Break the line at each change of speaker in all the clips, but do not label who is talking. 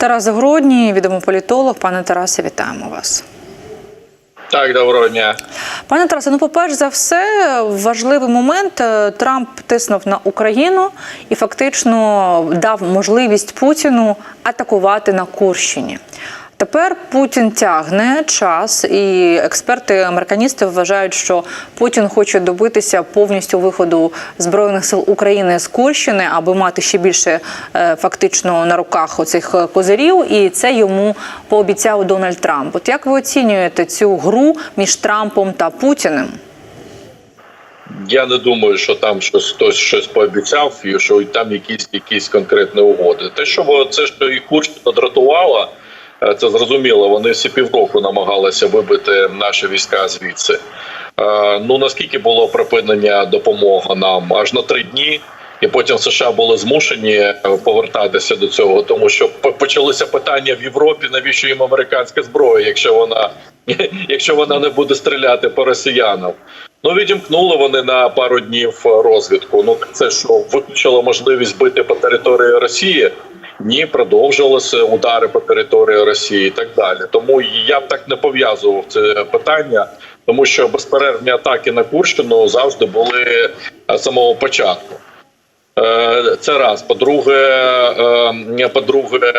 Тарас Гродній, відомий політолог. Пане Тарасе, вітаємо вас.
Так, доброго дня.
Пане Тарасе, ну, по-перше за все, важливий момент. Е, Трамп тиснув на Україну і фактично дав можливість Путіну атакувати на Курщині. Тепер Путін тягне час, і експерти американісти вважають, що Путін хоче добитися повністю виходу збройних сил України з Курщини, аби мати ще більше е, фактично на руках оцих е, козирів. І це йому пообіцяв Дональд Трамп. От як ви оцінюєте цю гру між Трампом та Путіним?
Я не думаю, що там щось хтось щось пообіцяв, що там якісь якісь конкретні угоди. Те, що це що і Курщина дратувала, це зрозуміло. Вони всі півроку намагалися вибити наші війська звідси. Е, Ну наскільки було припинення допомоги нам аж на три дні. І потім США були змушені е, повертатися до цього, тому що почалися питання в Європі, навіщо їм американська зброя, якщо вона якщо вона не буде стріляти по росіянам. Ну відімкнули вони на пару днів розвідку. Ну це що виключило можливість бити по території Росії? Ні, продовжувалися удари по території Росії і так далі. Тому я б так не пов'язував це питання, тому що безперервні атаки на Курщину завжди були е, з самого початку. Е, Це раз. По-друге, е, по-друге,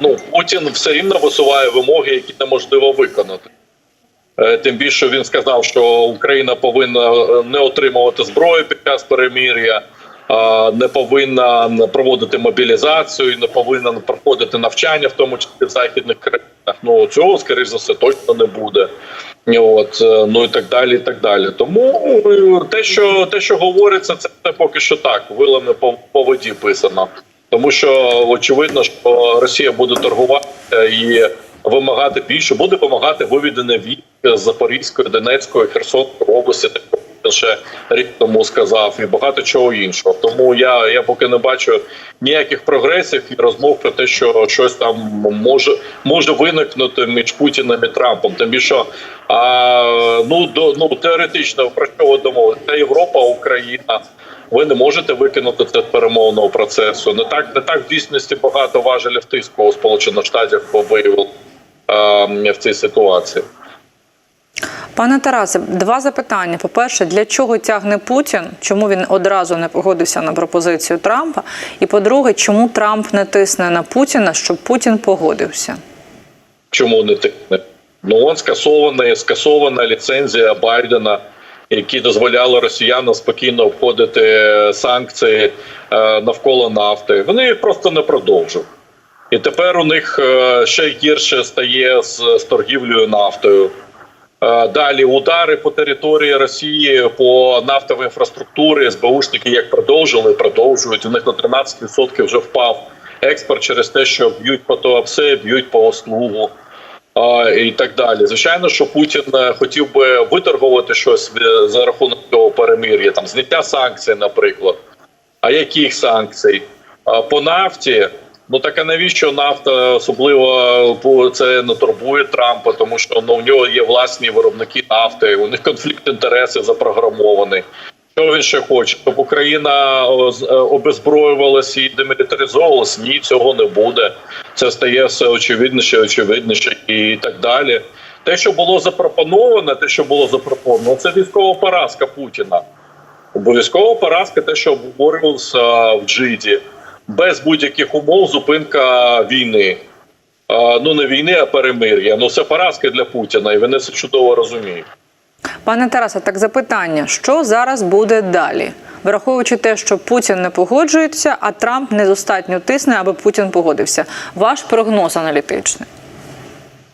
ну Путін все рівно висуває вимоги, які неможливо виконати. Тим більше він сказав, що Україна повинна не отримувати зброю під час перемир'я, а, не повинна проводити мобілізацію, не повинна проходити навчання, в тому числі в західних країнах. Ну цього скоріш за все точно не буде. От е, ну і так далі. І так далі. Тому е, те, що те, що говориться, це поки що так. Вилами по, по воді писано. Тому що очевидно, що Росія буде торгувати і вимагати більше, буде вимагати виведення військ з Запорізької, Донецької, Херсонської області. Ще рік тому сказав, і багато чого іншого. Тому я, я поки не бачу ніяких прогресів і розмов про те, що щось там може може виникнути між Путіним і Трампом. Тим більше а, ну до ну теоретично про що ви домовилися? Це Європа, Україна. Ви не можете викинути це з перемовного процесу. Не так не так в дійсності багато важелів тиску у Сполучених Штатів виявили е, в цій ситуації.
Пане Тарасе, два запитання. По-перше, для чого тягне Путін? Чому він одразу не погодився на пропозицію Трампа? І по-друге, чому Трамп не тисне на Путіна, щоб Путін погодився?
Чому не тикне? Ну он скасована, скасована ліцензія Байдена, які дозволяли росіянам спокійно обходити санкції е, навколо нафти. Вони їх просто не продовжили. І тепер у них е, ще гірше стає з торгівлею нафтою. Е, Далі удари по території Росії по нафтовій інфраструктурі. СБУшники як продовжили, продовжують. У них на 13% вже впав експорт через те, що б'ють по ТОПСЕ, б'ють по Ослугу і так далі. Звичайно, що Путін е, хотів би виторгувати щось е, за рахунок цього перемир'я, там зняття санкцій, наприклад. А яких санкцій? По нафті. Ну так а навіщо нафта особливо це не турбує Трампа, тому що ну у нього є власні виробники нафти, у них конфлікт інтересів запрограмований. Що він ще хоче? Щоб Україна е, обезброювалася і демілітаризовувалась? Ні, цього не буде. Це стає все очевидніше, очевидніше і так далі. Те, що було запропоновано, те, що було запропоновано, це військова поразка Путіна. Обов'язкова поразка, те, що обговорювалося в Джиді, без будь-яких умов зупинка війни. Ну не війни, а перемир'я. Ну це поразка для Путіна, і вони це чудово розуміють.
Пане Тарасе, так запитання: що зараз буде далі? Враховуючи те, що Путін не погоджується, а Трамп недостатньо тисне, аби Путін погодився. Ваш прогноз аналітичний.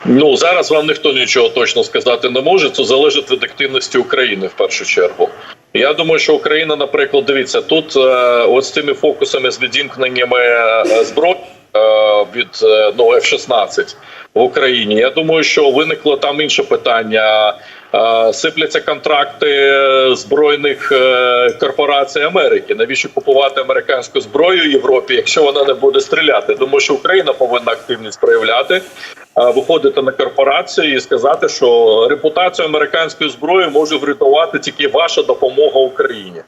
Ну зараз вам ніхто нічого точно сказати не може. Це залежить від активності України в першу чергу. Я думаю, що Україна, наприклад, дивіться тут, е, от з тими фокусами з відімкненнями е, зброї е, від ну F-16 в Україні. Я думаю, що виникло там інше питання. Сипляться контракти збройних корпорацій Америки. Навіщо купувати американську зброю Європі, якщо вона не буде стріляти? Думаю, що Україна повинна активність проявляти, виходити на корпорації і сказати, що репутацію американської зброї може врятувати тільки ваша допомога Україні.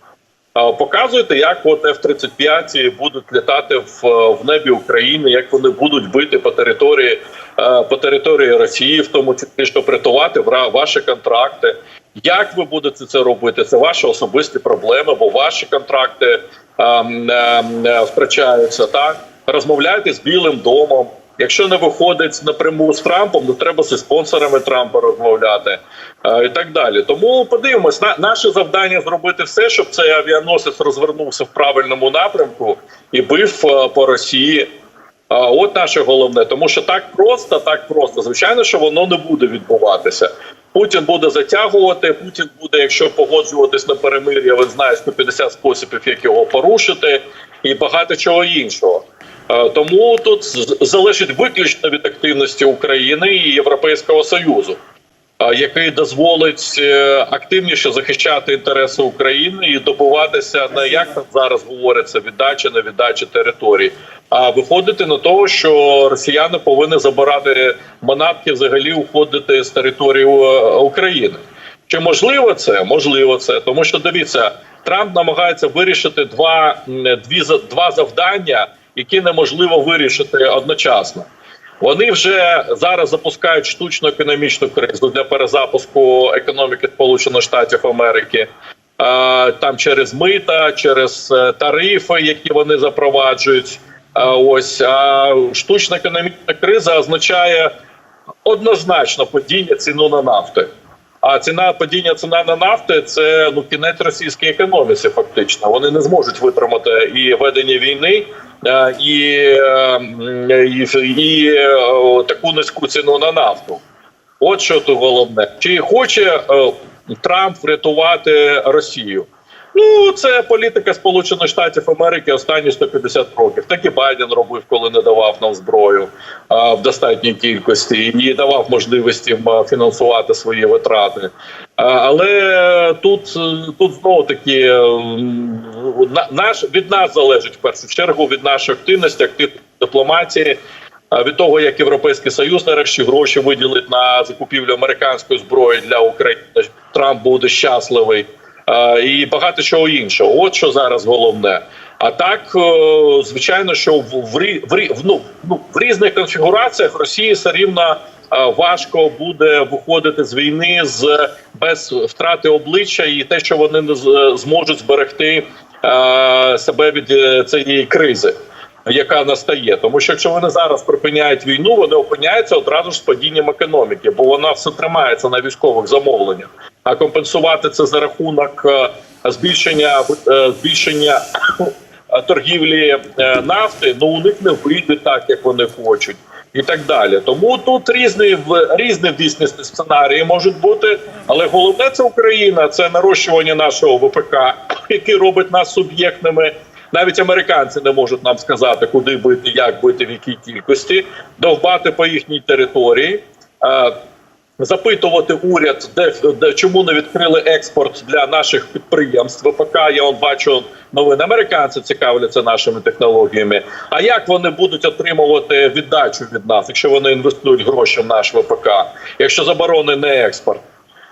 А, Показуєте, як от F-35 будуть літати в, в небі України, як вони будуть бити по території е, по території Росії, в тому числі щоб рятувати ваші контракти. Як ви будете це робити? Це ваші особисті проблеми, бо ваші контракти ем, ем, е, втрачаються. Так розмовляйте з Білим домом. Якщо не виходить напряму з Трампом, то треба зі спонсорами Трампа розмовляти е, і так далі. Тому подивимось, на наше завдання зробити все, щоб цей авіаносець розвернувся в правильному напрямку і бив е, по Росії. А от наше головне, тому що так просто, так просто. Звичайно, що воно не буде відбуватися. Путін буде затягувати. Путін буде, якщо погоджуватись на перемир'я, він знає 150 способів, як його порушити, і багато чого іншого. Е, Тому тут залежить виключно від активності України і Європейського Союзу, е, який дозволить е, активніше захищати інтереси України і добуватися не як там зараз говориться віддачі на віддачі територій, а виходити на того, що росіяни повинні забирати манатки, взагалі уходити з території України. Чи можливо це? Можливо, це тому, що дивіться, Трамп намагається вирішити два дві два завдання, які неможливо вирішити одночасно. Вони вже зараз запускають штучну економічну кризу для перезапуску економіки Сполучених Штатів Америки. Е, Там через мита, через е, тарифи, які вони запроваджують. Е, Ось а штучна економічна криза означає однозначно падіння ціну на нафти. А ціна падіння ціна на нафти це ну кінець російській економіці. Фактично, вони не зможуть витримати і ведення війни, і, е, і, і е, таку низьку ціну на нафту. От що тут головне. Чи хоче е, Трамп врятувати Росію? Ну, це політика Сполучених Штатів Америки останні 150 років. Так і Байден робив, коли не давав нам зброю а, в достатній кількості і давав можливості фінансувати свої витрати. А, але тут, е, тут знову таки е, наш від нас залежить в першу чергу від нашої активності, активної дипломатії. Від того, як Європейський Союз нарешті гроші виділить на закупівлю американської зброї для України, Трамп буде щасливий і багато чого іншого. От що зараз головне. А так, е, звичайно, що в, в, в, ну, ну, в різних конфігураціях Росії все рівно е, важко буде виходити з війни з без втрати обличчя і те, що вони не зможуть зберегти е, себе від е, цієї кризи яка настає, тому що якщо вони зараз припиняють війну, вони опиняються одразу ж з падінням економіки, бо вона все тримається на військових замовленнях. А компенсувати це за рахунок е, збільшення е, збільшення е, торгівлі е, нафти, ну у них не вийде так, як вони хочуть. І так далі, тому тут різні в різні дійсні сценарії можуть бути, але головне це Україна, це нарощування нашого ВПК, який робить нас суб'єктними. Навіть американці не можуть нам сказати, куди бити, як бити, в якій кількості, довбати по їхній території, е, запитувати уряд, де, де чому не відкрили експорт для наших підприємств. ВПК я он бачу новини. Американці цікавляться нашими технологіями. А як вони будуть отримувати віддачу від нас, якщо вони інвестують гроші в наш ВПК, якщо заборонений експорт?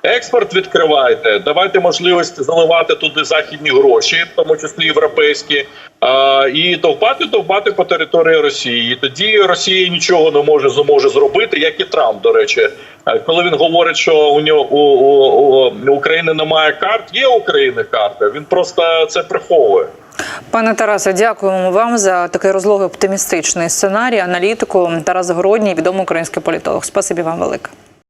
Експорт відкривайте, давайте можливість заливати туди західні гроші, в тому числі європейські, і довбати довбати по території Росії. Тоді Росія нічого не може зможе зробити, як і Трамп. До речі, коли він говорить, що у нього у, у, у України немає карт, є України карта. Він просто це приховує.
Пане Тарасе, дякуємо вам за такий розлогий оптимістичний сценарій, аналітику. Тарас Загородній, відомий український політолог. Спасибі вам велике.